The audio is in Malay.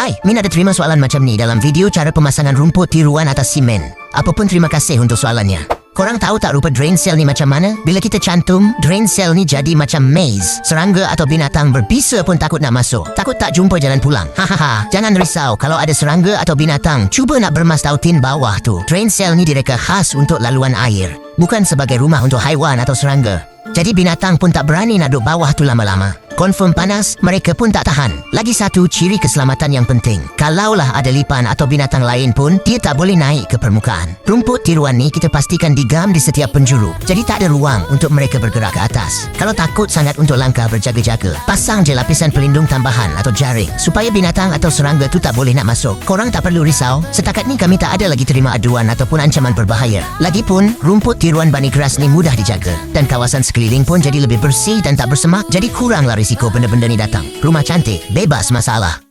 Hai, Min ada terima soalan macam ni dalam video cara pemasangan rumput tiruan atas simen. Apapun terima kasih untuk soalannya. Korang tahu tak rupa drain cell ni macam mana? Bila kita cantum, drain cell ni jadi macam maze. Serangga atau binatang berbisa pun takut nak masuk. Takut tak jumpa jalan pulang. Hahaha, jangan risau kalau ada serangga atau binatang. Cuba nak bermas tautin bawah tu. Drain cell ni direka khas untuk laluan air. Bukan sebagai rumah untuk haiwan atau serangga. Jadi binatang pun tak berani nak duduk bawah tu lama-lama. Confirm panas, mereka pun tak tahan. Lagi satu ciri keselamatan yang penting. Kalaulah ada lipan atau binatang lain pun, dia tak boleh naik ke permukaan. Rumput tiruan ni kita pastikan digam di setiap penjuru. Jadi tak ada ruang untuk mereka bergerak ke atas. Kalau takut sangat untuk langkah berjaga-jaga, pasang je lapisan pelindung tambahan atau jaring supaya binatang atau serangga tu tak boleh nak masuk. Korang tak perlu risau. Setakat ni kami tak ada lagi terima aduan ataupun ancaman berbahaya. Lagipun, rumput tiruan bani keras ni mudah dijaga dan kawasan sekeliling pun jadi lebih bersih dan tak bersemak. Jadi kuranglah risiko benda-benda ni datang. Rumah cantik, bebas masalah.